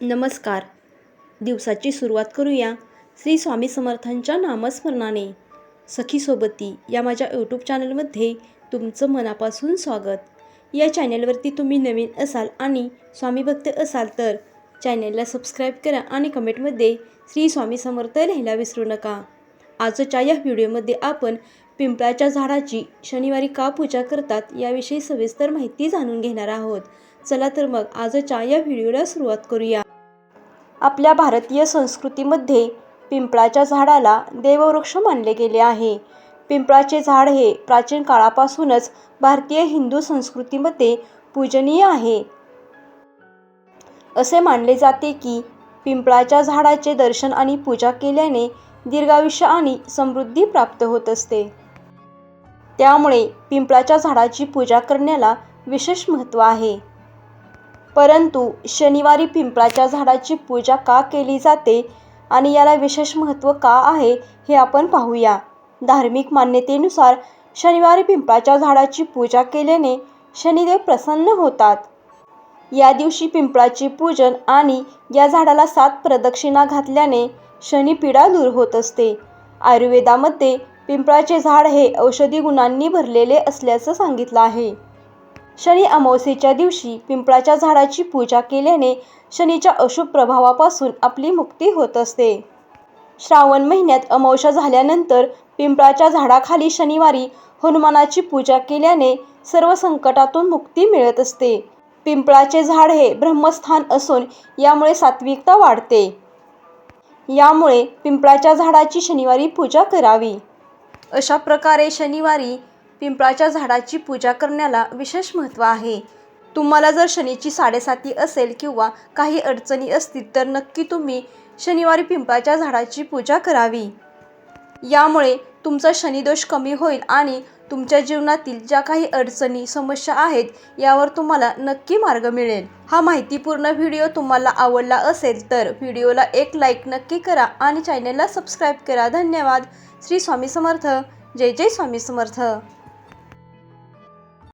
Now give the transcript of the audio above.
नमस्कार. दिवसाची सुरुवात करूया श्री स्वामी समर्थांच्या नामस्मरणाने. सखीसोबती या माझ्या यूट्यूब चॅनलमध्ये तुमचं मनापासून स्वागत. या चॅनलवरती तुम्ही नवीन असाल आणि स्वामी भक्त असाल तर चॅनलला सबस्क्राईब करा आणि कमेंटमध्ये श्री स्वामी समर्थ लिहायला विसरू नका. आजच्या या व्हिडिओमध्ये आपण पिंपळाच्या झाडाची शनिवारी का पूजा करतात याविषयी सविस्तर माहिती जाणून घेणार आहोत. चला तर मग आजच्या या व्हिडिओला सुरुवात करूया. आपल्या भारतीय संस्कृतीमध्ये पिंपळाच्या झाडाला देववृक्ष मानले गेले आहे. पिंपळाचे झाड हे प्राचीन काळापासूनच भारतीय हिंदू संस्कृतीमध्ये पूजनीय आहे. असे मानले जाते की पिंपळाच्या झाडाचे दर्शन आणि पूजा केल्याने दीर्घायुष्य आणि समृद्धी प्राप्त होत असते. त्यामुळे पिंपळाच्या झाडाची पूजा करण्याला विशेष महत्त्व आहे. परंतु शनिवारी पिंपळाच्या झाडाची पूजा का केली जाते आणि याला विशेष महत्त्व का आहे हे आपण पाहूया. धार्मिक मान्यतेनुसार शनिवारी पिंपळाच्या झाडाची पूजा केल्याने शनिदेव प्रसन्न होतात. या दिवशी पिंपळाचे पूजन आणि या झाडाला सात प्रदक्षिणा घातल्याने शनिपीडा दूर होत असते. आयुर्वेदामध्ये पिंपळाचे झाड हे औषधी गुणांनी भरलेले असल्याचं सांगितलं आहे. शनी अमावस्येच्या दिवशी पिंपळाच्या झाडाची पूजा केल्याने शनीच्या अशुभ प्रभावापासून आपली मुक्ती होत असते. श्रावण महिन्यात अमावस्या झाल्यानंतर पिंपळाच्या झाडाखाली शनिवारी हनुमानाची पूजा केल्याने सर्व संकटातून मुक्ती मिळत असते. पिंपळाचे झाड हे ब्रह्मस्थान असून यामुळे सात्विकता वाढते. यामुळे पिंपळाच्या झाडाची शनिवारी पूजा करावी. अशा प्रकारे शनिवारी पिंपळाच्या झाडाची पूजा करण्याला विशेष महत्त्व आहे. तुम्हाला जर शनीची साडेसाती असेल किंवा काही अडचणी असतील तर नक्की तुम्ही शनिवारी पिंपळाच्या झाडाची पूजा करावी. यामुळे तुमचा शनिदोष कमी होईल आणि तुमच्या जीवनातील ज्या काही अडचणी समस्या आहेत यावर तुम्हाला नक्की मार्ग मिळेल. हा माहितीपूर्ण व्हिडिओ तुम्हाला आवडला असेल तर व्हिडिओला एक लाईक नक्की करा आणि चॅनलला सबस्क्राईब करा. धन्यवाद. श्री स्वामी समर्थ. जय जय स्वामी समर्थ.